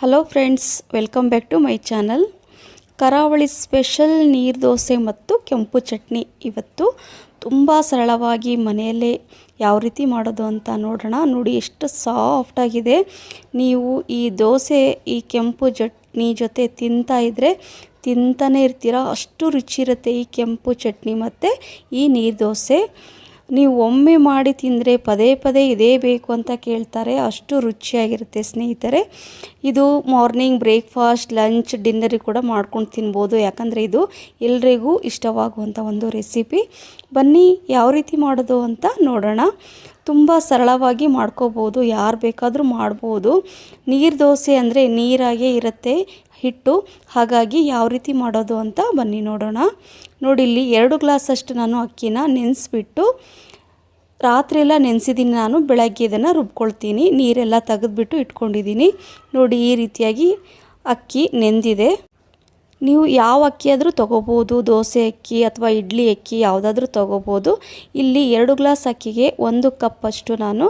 Hello friends welcome back to my channel ಕರಾವಳಿ special ನೀರು ದೋಸೆ ಮತ್ತು ಕೆಂಪು ಚಟ್ನಿ ಇವತ್ತು ತುಂಬ ಸರಳವಾಗಿ ಮನೆಯಲ್ಲೇ ಯಾವ ರೀತಿ ಮಾಡೋದು ಅಂತ ನೋಡೋಣ ನೋಡಿ ಎಷ್ಟು ಸಾಫ್ಟಾಗಿದೆ ನೀವು ಈ ದೋಸೆ ಈ ಕೆಂಪು ಚಟ್ನಿ ಜೊತೆ ತಿಂತಾ ಇದ್ದರೆ ತಿಂತಾನೆ ಇರ್ತೀರ ಅಷ್ಟು ರುಚಿ ಇರುತ್ತೆ ಈ ಕೆಂಪು ಚಟ್ನಿ ಮತ್ತು ಈ ನೀರು ದೋಸೆ ನೀವು ಒಮ್ಮೆ ಮಾಡಿ ತಿಂದರೆ ಪದೇ ಪದೇ ಇದೇ ಬೇಕು ಅಂತ ಕೇಳ್ತಾರೆ. ಅಷ್ಟು ರುಚಿಯಾಗಿರುತ್ತೆ ಸ್ನೇಹಿತರೆ. ಇದು ಮಾರ್ನಿಂಗ್ ಬ್ರೇಕ್ಫಾಸ್ಟ್, ಲಂಚ್, ಡಿನ್ನರಿ ಕೂಡ ಮಾಡ್ಕೊಂಡು ತಿನ್ಬೋದು. ಯಾಕಂದರೆ ಇದು ಎಲ್ರಿಗೂ ಇಷ್ಟವಾಗುವಂಥ ಒಂದು ರೆಸಿಪಿ. ಬನ್ನಿ, ಯಾವ ರೀತಿ ಮಾಡೋದು ಅಂತ ನೋಡೋಣ. ತುಂಬ ಸರಳವಾಗಿ ಮಾಡ್ಕೋಬೋದು, ಯಾರು ಬೇಕಾದರೂ ಮಾಡ್ಬೋದು. ನೀರು ದೋಸೆ ಅಂದರೆ ನೀರಾಗೇ ಇರುತ್ತೆ ಹಿಟ್ಟು. ಹಾಗಾಗಿ ಯಾವ ರೀತಿ ಮಾಡೋದು ಅಂತ ಬನ್ನಿ ನೋಡೋಣ. ನೋಡಿ ಇಲ್ಲಿ ಎರಡು ಗ್ಲಾಸಷ್ಟು ನಾನು ಅಕ್ಕಿನ ನೆನೆಸ್ಬಿಟ್ಟು ರಾತ್ರಿಯೆಲ್ಲ ನೆನೆಸಿದ್ದೀನಿ ನಾನು, ಬೆಳಗ್ಗೆ ಇದನ್ನು ರುಬ್ಕೊಳ್ತೀನಿ. ನೀರೆಲ್ಲ ತೆಗೆದ್ಬಿಟ್ಟು ಇಟ್ಕೊಂಡಿದ್ದೀನಿ ನೋಡಿ ಈ ರೀತಿಯಾಗಿ ಅಕ್ಕಿ ನೆಂದಿದೆ. ನೀವು ಯಾವ ಅಕ್ಕಿ ಆದರೂ ತೊಗೋಬೋದು, ದೋಸೆ ಅಕ್ಕಿ ಅಥವಾ ಇಡ್ಲಿ ಅಕ್ಕಿ ಯಾವುದಾದ್ರೂ ತೊಗೋಬೋದು. ಇಲ್ಲಿ ಎರಡು ಗ್ಲಾಸ್ ಅಕ್ಕಿಗೆ ಒಂದು ಕಪ್ಪಷ್ಟು ನಾನು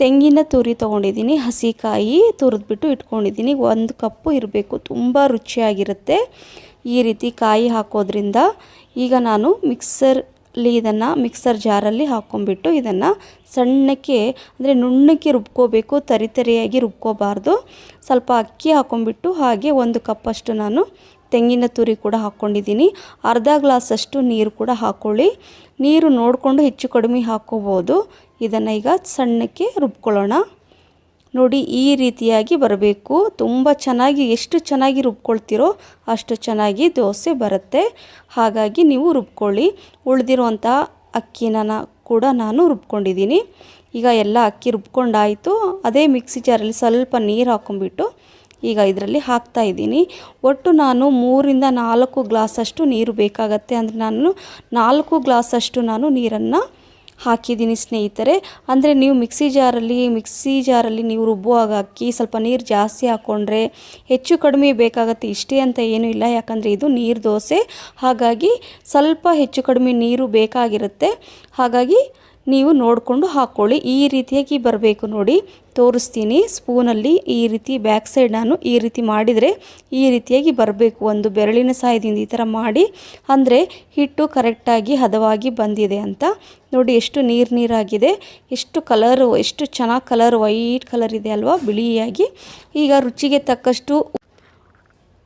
ತೆಂಗಿನ ತುರಿ ತೊಗೊಂಡಿದ್ದೀನಿ, ಹಸಿಕಾಯಿ ತುರಿದ್ಬಿಟ್ಟು ಇಟ್ಕೊಂಡಿದ್ದೀನಿ. ಒಂದು ಕಪ್ಪು ಇರಬೇಕು, ತುಂಬ ರುಚಿಯಾಗಿರುತ್ತೆ. ಈ ರೀತಿ ಕಾಯಿ ಹಾಕೋದ್ರಿಂದ ಈಗ ನಾನು ಮಿಕ್ಸರ್ಲಿ ಇದನ್ನು ಮಿಕ್ಸರ್ ಜಾರಲ್ಲಿ ಹಾಕ್ಕೊಂಬಿಟ್ಟು ಇದನ್ನು ಸಣ್ಣಕ್ಕೆ, ಅಂದರೆ ನುಣ್ಣಕ್ಕೆ ರುಬ್ಕೋಬೇಕು, ತರಿ ತರಿಯಾಗಿ ರುಬ್ಕೋಬಾರ್ದು. ಸ್ವಲ್ಪ ಅಕ್ಕಿ ಹಾಕ್ಕೊಂಬಿಟ್ಟು ಹಾಗೆ ಒಂದು ಕಪ್ಪಷ್ಟು ನಾನು ತೆಂಗಿನ ತುರಿ ಕೂಡ ಹಾಕ್ಕೊಂಡಿದ್ದೀನಿ ಅರ್ಧ ಗ್ಲಾಸಷ್ಟು ನೀರು ಕೂಡ ಹಾಕ್ಕೊಳ್ಳಿ ನೀರು ನೋಡಿಕೊಂಡು ಹೆಚ್ಚು ಕಡಿಮೆ ಹಾಕ್ಕೋಬೋದು ಇದನ್ನು ಈಗ ಸಣ್ಣಕ್ಕೆ ರುಬ್ಕೊಳ್ಳೋಣ. ನೋಡಿ ಈ ರೀತಿಯಾಗಿ ಬರಬೇಕು. ತುಂಬ ಚೆನ್ನಾಗಿ ಎಷ್ಟು ಚೆನ್ನಾಗಿ ರುಬ್ಕೊಳ್ತೀರೋ ಅಷ್ಟು ಚೆನ್ನಾಗಿ ದೋಸೆ ಬರುತ್ತೆ. ಹಾಗಾಗಿ ನೀವು ರುಬ್ಕೊಳ್ಳಿ. ಉಳಿದಿರುವಂಥ ಅಕ್ಕಿನ ಕೂಡ ನಾನು ರುಬ್ಕೊಂಡಿದ್ದೀನಿ. ಈಗ ಎಲ್ಲ ಅಕ್ಕಿ ರುಬ್ಕೊಂಡಾಯಿತು. ಅದೇ ಮಿಕ್ಸಿ ಜಾರಲ್ಲಿ ಸ್ವಲ್ಪ ನೀರು ಹಾಕೊಂಡ್ಬಿಟ್ಟು ಈಗ ಇದರಲ್ಲಿ ಹಾಕ್ತಾ ಇದ್ದೀನಿ. ಒಟ್ಟು ನಾನು ಮೂರಿಂದ ನಾಲ್ಕು ಗ್ಲಾಸಷ್ಟು ನೀರು ಬೇಕಾಗತ್ತೆ. ಅಂದರೆ ನಾನು ನಾಲ್ಕು ಗ್ಲಾಸಷ್ಟು ನಾನು ನೀರನ್ನು ಹಾಕಿದ್ದೀನಿ ಸ್ನೇಹಿತರೆ. ಅಂದರೆ ನೀವು ಮಿಕ್ಸಿ ಜಾರಲ್ಲಿ ಮಿಕ್ಸಿ ಜಾರಲ್ಲಿ ನೀವು ರುಬ್ಬುವಾಗ ಹಾಕಿ ಸ್ವಲ್ಪ ನೀರು ಜಾಸ್ತಿ ಹಾಕ್ಕೊಂಡ್ರೆ ಹೆಚ್ಚು ಕಡಿಮೆ ಬೇಕಾಗುತ್ತೆ. ಇಷ್ಟೇ ಅಂತ ಏನೂ ಇಲ್ಲ. ಯಾಕಂದರೆ ಇದು ನೀರು ದೋಸೆ. ಹಾಗಾಗಿ ಸ್ವಲ್ಪ ಹೆಚ್ಚು ಕಡಿಮೆ ನೀರು ಬೇಕಾಗಿರುತ್ತೆ. ಹಾಗಾಗಿ ನೀವು ನೋಡಿಕೊಂಡು ಹಾಕ್ಕೊಳ್ಳಿ ಈ ರೀತಿಯಾಗಿ ಬರಬೇಕು ನೋಡಿ. ತೋರಿಸ್ತೀನಿ. ಸ್ಪೂನಲ್ಲಿ ಈ ರೀತಿ ಬ್ಯಾಕ್ ಸೈಡ್ ನಾನು ಈ ರೀತಿ ಮಾಡಿದರೆ ಈ ರೀತಿಯಾಗಿ ಬರಬೇಕು. ಒಂದು ಬೆರಳಿನ ಸಹಾಯದಿಂದ ಈ ಥರ ಮಾಡಿ. ಅಂದರೆ ಹಿಟ್ಟು ಕರೆಕ್ಟಾಗಿ ಹದವಾಗಿ ಬಂದಿದೆ ಅಂತ. ನೋಡಿ ಎಷ್ಟು ನೀರು ನೀರಾಗಿದೆ. ಎಷ್ಟು ಕಲರು, ಎಷ್ಟು ಚೆನ್ನಾಗಿ ಕಲರ್, ವೈಟ್ ಕಲರ್ ಇದೆ ಅಲ್ವಾ? ಬಿಳಿಯಾಗಿ. ಈಗ ರುಚಿಗೆ ತಕ್ಕಷ್ಟು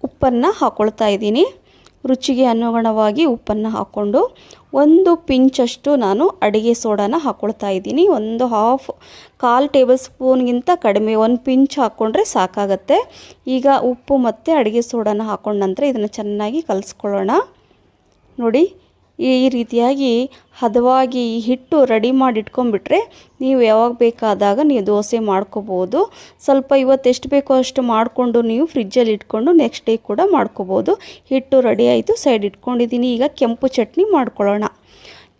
ಉಪ್ಪನ್ನು ಹಾಕ್ಕೊಳ್ತಾ ಇದ್ದೀನಿ. ರುಚಿಗೆ ಅನುಗುಣವಾಗಿ ಉಪ್ಪನ್ನು ಹಾಕ್ಕೊಂಡು ಒಂದು ಪಿಂಚಷ್ಟು ನಾನು ಅಡುಗೆ ಸೋಡಾನ ಹಾಕ್ಕೊಳ್ತಾ ಇದ್ದೀನಿ. ಒಂದು ಹಾಫ್ ಕಾಲು ಟೇಬಲ್ ಸ್ಪೂನ್ಗಿಂತ ಕಡಿಮೆ ಒಂದು ಪಿಂಚ್ ಹಾಕ್ಕೊಂಡ್ರೆ ಸಾಕಾಗತ್ತೆ. ಈಗ ಉಪ್ಪು ಮತ್ತು ಅಡುಗೆ ಸೋಡಾನ ಹಾಕ್ಕೊಂಡ ನಂತರ ಇದನ್ನು ಚೆನ್ನಾಗಿ ಕಲಿಸ್ಕೊಳ್ಳೋಣ. ನೋಡಿ ಈ ರೀತಿಯಾಗಿ ಹದವಾಗಿ ಹಿಟ್ಟು ರೆಡಿ ಮಾಡಿ ಇಟ್ಕೊಂಡ್ಬಿಟ್ರೆ ನೀವು ಯಾವಾಗ ಬೇಕಾದಾಗ ನೀವು ದೋಸೆ ಮಾಡ್ಕೋಬೋದು. ಸ್ವಲ್ಪ ಇವತ್ತು ಎಷ್ಟು ಬೇಕೋ ಅಷ್ಟು ಮಾಡಿಕೊಂಡು ನೀವು ಫ್ರಿಜ್ಜಲ್ಲಿ ಇಟ್ಕೊಂಡು ನೆಕ್ಸ್ಟ್ ಡೇ ಕೂಡ ಮಾಡ್ಕೋಬೋದು. ಹಿಟ್ಟು ರೆಡಿ ಆಯಿತು ಸೈಡ್ ಇಟ್ಕೊಂಡಿದ್ದೀನಿ. ಈಗ ಕೆಂಪು ಚಟ್ನಿ ಮಾಡ್ಕೊಳ್ಳೋಣ.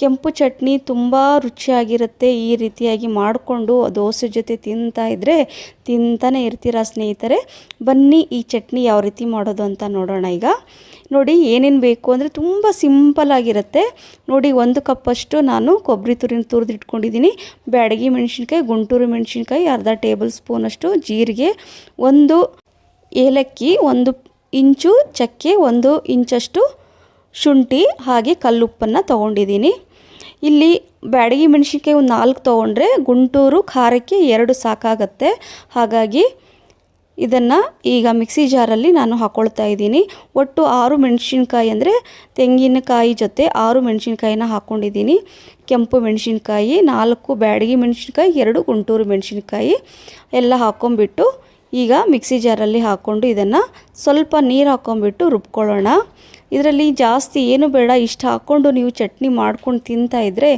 ಕೆಂಪು ಚಟ್ನಿ ತುಂಬ ರುಚಿಯಾಗಿರುತ್ತೆ. ಈ ರೀತಿಯಾಗಿ ಮಾಡಿಕೊಂಡು ದೋಸೆ ಜೊತೆ ತಿಂತಾ ಇದ್ದರೆ ತಿಂತಾನೆ ಇರ್ತೀರ ಸ್ನೇಹಿತರೆ? ಬನ್ನಿ ಈ ಚಟ್ನಿ ಯಾವ ರೀತಿ ಮಾಡೋದು ಅಂತ ನೋಡೋಣ ಈಗ. ನೋಡಿ ಏನೇನು ಬೇಕು ಅಂದರೆ ತುಂಬ ಸಿಂಪಲ್ಲಾಗಿರುತ್ತೆ ನೋಡಿ ಒಂದು ಕಪ್ಪಷ್ಟು ನಾನು ಕೊಬ್ಬರಿ ತುರಿನ ತುರಿದು ಇಟ್ಕೊಂಡಿದ್ದೀನಿ. ಬ್ಯಾಡಗಿ ಮೆಣಸಿನ್ಕಾಯಿ, ಗುಂಟೂರು ಮೆಣಸಿನ್ಕಾಯಿ, ಅರ್ಧ ಟೇಬಲ್ ಸ್ಪೂನಷ್ಟು ಜೀರಿಗೆ, ಒಂದು ಏಲಕ್ಕಿ, ಒಂದು ಇಂಚು ಚಕ್ಕೆ, ಒಂದು ಇಂಚಷ್ಟು ಶುಂಠಿ, ಹಾಗೆ ಕಲ್ಲುಪ್ಪನ್ನು ತೊಗೊಂಡಿದ್ದೀನಿ. ಇಲ್ಲಿ ಬ್ಯಾಡಗಿ ಮೆಣಸಿನ್ಕಾಯಿ ಒಂದು ನಾಲ್ಕು ತೊಗೊಂಡ್ರೆ ಗುಂಟೂರು, ಖಾರಕ್ಕೆ ಎರಡು ಸಾಕಾಗತ್ತೆ. ಹಾಗಾಗಿ ಇದನ್ನು ಈಗ ಮಿಕ್ಸಿ ಜಾರಲ್ಲಿ ನಾನು ಹಾಕ್ಕೊಳ್ತಾ ಇದ್ದೀನಿ. ಒಟ್ಟು ಆರು ಮೆಣಸಿನ್ಕಾಯಿ ಅಂದರೆ ತೆಂಗಿನಕಾಯಿ ಜೊತೆ ಆರು ಮೆಣಸಿನ್ಕಾಯಿನ ಹಾಕ್ಕೊಂಡಿದ್ದೀನಿ ಕೆಂಪು ಮೆಣಸಿನ್ಕಾಯಿ, ನಾಲ್ಕು ಬ್ಯಾಡಗಿ ಮೆಣಸಿನ್ಕಾಯಿ, ಎರಡು ಗುಂಟೂರು ಮೆಣಸಿನ್ಕಾಯಿ ಎಲ್ಲ ಹಾಕ್ಕೊಂಬಿಟ್ಟು ಈಗ ಮಿಕ್ಸಿ ಜಾರಲ್ಲಿ ಹಾಕ್ಕೊಂಡು ಇದನ್ನು ಸ್ವಲ್ಪ ನೀರು ಹಾಕ್ಕೊಂಬಿಟ್ಟು ರುಬ್ಕೊಳ್ಳೋಣ. ಇದರಲ್ಲಿ ಜಾಸ್ತಿ ಏನು ಬೇಡ, ಇಷ್ಟು ಹಾಕ್ಕೊಂಡು ನೀವು ಚಟ್ನಿ ಮಾಡ್ಕೊಂಡು ತಿಂತಾ ಇದ್ದರೆ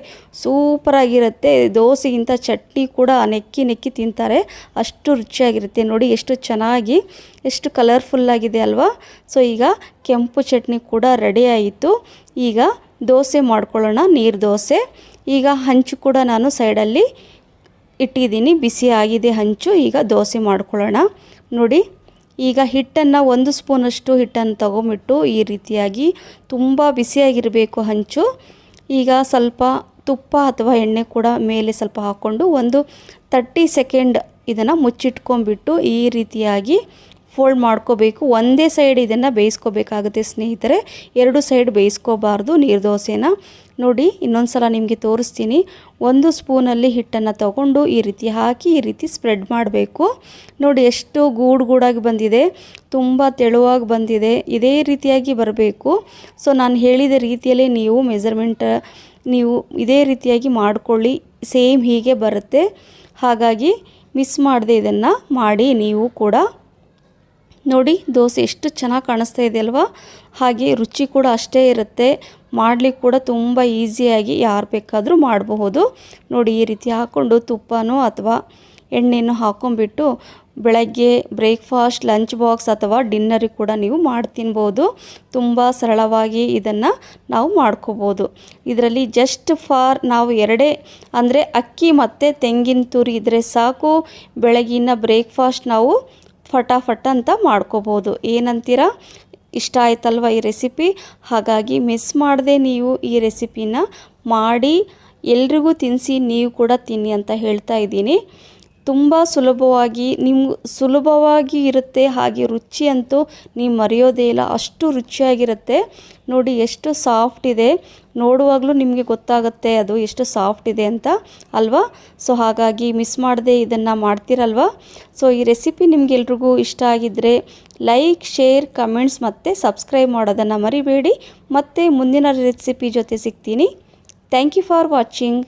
ಸೂಪರಾಗಿರುತ್ತೆ. ದೋಸೆಗಿಂತ ಚಟ್ನಿ ಕೂಡ ನೆಕ್ಕಿ ನೆಕ್ಕಿ ತಿಂತಾರೆ. ಅಷ್ಟು ರುಚಿಯಾಗಿರುತ್ತೆ. ನೋಡಿ ಎಷ್ಟು ಚೆನ್ನಾಗಿ, ಎಷ್ಟು ಕಲರ್ಫುಲ್ಲಾಗಿದೆ ಅಲ್ವಾ? ಸೊ ಈಗ ಕೆಂಪು ಚಟ್ನಿ ಕೂಡ ರೆಡಿ ಆಯಿತು. ಈಗ ದೋಸೆ ಮಾಡ್ಕೊಳ್ಳೋಣ, ನೀರು ದೋಸೆ. ಈಗ ಹಂಚು ಕೂಡ ನಾನು ಸೈಡಲ್ಲಿ ಇಟ್ಟಿದ್ದೀನಿ. ಬಿಸಿ ಆಗಿದೆ ಹಂಚು. ಈಗ ದೋಸೆ ಮಾಡ್ಕೊಳ್ಳೋಣ. ನೋಡಿ ಈಗ ಹಿಟ್ಟನ್ನು ಒಂದು ಸ್ಪೂನಷ್ಟು ಹಿಟ್ಟನ್ನು ತಗೊಂಬಿಟ್ಟು ಈ ರೀತಿಯಾಗಿ ತುಂಬ ಬಿಸಿಯಾಗಿರಬೇಕು ಹಂಚು. ಈಗ ಸ್ವಲ್ಪ ತುಪ್ಪ ಅಥವಾ ಎಣ್ಣೆ ಕೂಡ ಮೇಲೆ ಸ್ವಲ್ಪ ಹಾಕ್ಕೊಂಡು ಒಂದು ತರ್ಟಿ ಸೆಕೆಂಡ್ ಇದನ್ನು ಮುಚ್ಚಿಟ್ಕೊಂಡ್ಬಿಟ್ಟು ಈ ರೀತಿಯಾಗಿ ಫೋಲ್ಡ್ ಮಾಡ್ಕೋಬೇಕು. ಒಂದೇ ಸೈಡ್ ಇದನ್ನು ಬೇಯಿಸ್ಕೋಬೇಕಾಗುತ್ತೆ ಸ್ನೇಹಿತರೆ. ಎರಡು ಸೈಡ್ ಬೇಯಿಸ್ಕೋಬಾರ್ದು ನೀರು ದೋಸೆನ. ನೋಡಿ ಇನ್ನೊಂದು ಸಲ ನಿಮಗೆ ತೋರಿಸ್ತೀನಿ. ಒಂದು ಸ್ಪೂನಲ್ಲಿ ಹಿಟ್ಟನ್ನು ತಗೊಂಡು ಈ ರೀತಿ ಹಾಕಿ ಈ ರೀತಿ ಸ್ಪ್ರೆಡ್ ಮಾಡಬೇಕು. ನೋಡಿ, ಎಷ್ಟು ಗೂಡು ಗೂಡಾಗಿ ಬಂದಿದೆ. ತುಂಬ ತೆಳುವಾಗಿ ಬಂದಿದೆ. ಇದೇ ರೀತಿಯಾಗಿ ಬರಬೇಕು. ಸೊ ನಾನು ಹೇಳಿದ ರೀತಿಯಲ್ಲೇ ನೀವು ಮೆಜರ್ಮೆಂಟ್ ನೀವು ಇದೇ ರೀತಿಯಾಗಿ ಮಾಡಿಕೊಳ್ಳಿ. ಸೇಮ್ ಹೀಗೆ ಬರುತ್ತೆ. ಹಾಗಾಗಿ ಮಿಸ್ ಮಾಡದೆ ಇದನ್ನು ಮಾಡಿ ನೀವು ಕೂಡ ನೋಡಿ, ದೋಸೆ ಎಷ್ಟು ಚೆನ್ನಾಗಿ ಕಾಣಿಸ್ತಾ ಇದೆ ಅಲ್ವಾ? ಹಾಗೆ ರುಚಿ ಕೂಡ ಅಷ್ಟೇ ಇರುತ್ತೆ. ಮಾಡಲಿಕ್ಕೆ ಕೂಡ ತುಂಬ ಈಸಿಯಾಗಿ ಯಾರು ಬೇಕಾದರೂ ಮಾಡಬಹುದು. ನೋಡಿ, ಈ ರೀತಿ ಹಾಕ್ಕೊಂಡು ತುಪ್ಪನೋ ಅಥವಾ ಎಣ್ಣೆನೋ ಹಾಕೊಂಬಿಟ್ಟು ಬೆಳಗ್ಗೆ ಬ್ರೇಕ್ಫಾಸ್ಟ್, ಲಂಚ್ ಬಾಕ್ಸ್ ಅಥವಾ ಡಿನ್ನರಿಗೆ ಕೂಡ ನೀವು ಮಾಡಿ ತಿನ್ಬೋದು. ತುಂಬ ಸರಳವಾಗಿ ಇದನ್ನು ನಾವು ಮಾಡ್ಕೋಬೋದು. ಇದರಲ್ಲಿ ಜಸ್ಟ್ ಫಾರ್ ನಾವು ಎರಡೇ ಅಂದರೆ ಅಕ್ಕಿ ಮತ್ತು ತೆಂಗಿನ ತುರಿ ಇದ್ದರೆ ಸಾಕು. ಬೆಳಗಿನ ಬ್ರೇಕ್ಫಾಸ್ಟ್ ನಾವು ಫಟಾಫಟ್ ಅಂತ ಮಾಡ್ಕೋಬೋದು. ಏನಂತೀರ? ಇಷ್ಟ ಆಯ್ತಲ್ವ ಈ ರೆಸಿಪಿ ಹಾಗಾಗಿ ಮಿಸ್ ಮಾಡದೆ ನೀವು ಈ ರೆಸಿಪಿನ ಮಾಡಿ ಎಲ್ರಿಗೂ ತಿನ್ನಿಸಿ ನೀವು ಕೂಡ ತಿನ್ನಿ ಅಂತ ಹೇಳ್ತಾ ಇದ್ದೀನಿ. ತುಂಬ ಸುಲಭವಾಗಿ ನಿಮ್ಗೆ ಸುಲಭವಾಗಿ ಇರುತ್ತೆ ಹಾಗೆ ರುಚಿ ಅಂತೂ ನೀವು ಮರೆಯೋದೇ ಇಲ್ಲ. ಅಷ್ಟು ರುಚಿಯಾಗಿರುತ್ತೆ. ನೋಡಿ ಎಷ್ಟು ಸಾಫ್ಟ್ ಇದೆ. ನೋಡುವಾಗಲೂ ನಿಮಗೆ ಗೊತ್ತಾಗುತ್ತೆ ಅದು ಎಷ್ಟು ಸಾಫ್ಟ್ ಇದೆ ಅಂತ ಅಲ್ವಾ? ಸೊ ಹಾಗಾಗಿ ಮಿಸ್ ಮಾಡದೆ ಇದನ್ನು ಮಾಡ್ತೀರಲ್ವಾ? ಸೊ ಈ ರೆಸಿಪಿ ನಿಮಗೆಲ್ರಿಗೂ ಇಷ್ಟ ಆಗಿದ್ದರೆ ಲೈಕ್, ಶೇರ್, ಕಮೆಂಟ್ಸ್ ಮತ್ತು ಸಬ್ಸ್ಕ್ರೈಬ್ ಮಾಡೋದನ್ನು ಮರಿಬೇಡಿ. ಮತ್ತು ಮುಂದಿನ ರೆಸಿಪಿ ಜೊತೆ ಸಿಗ್ತೀನಿ. Thank you for watching.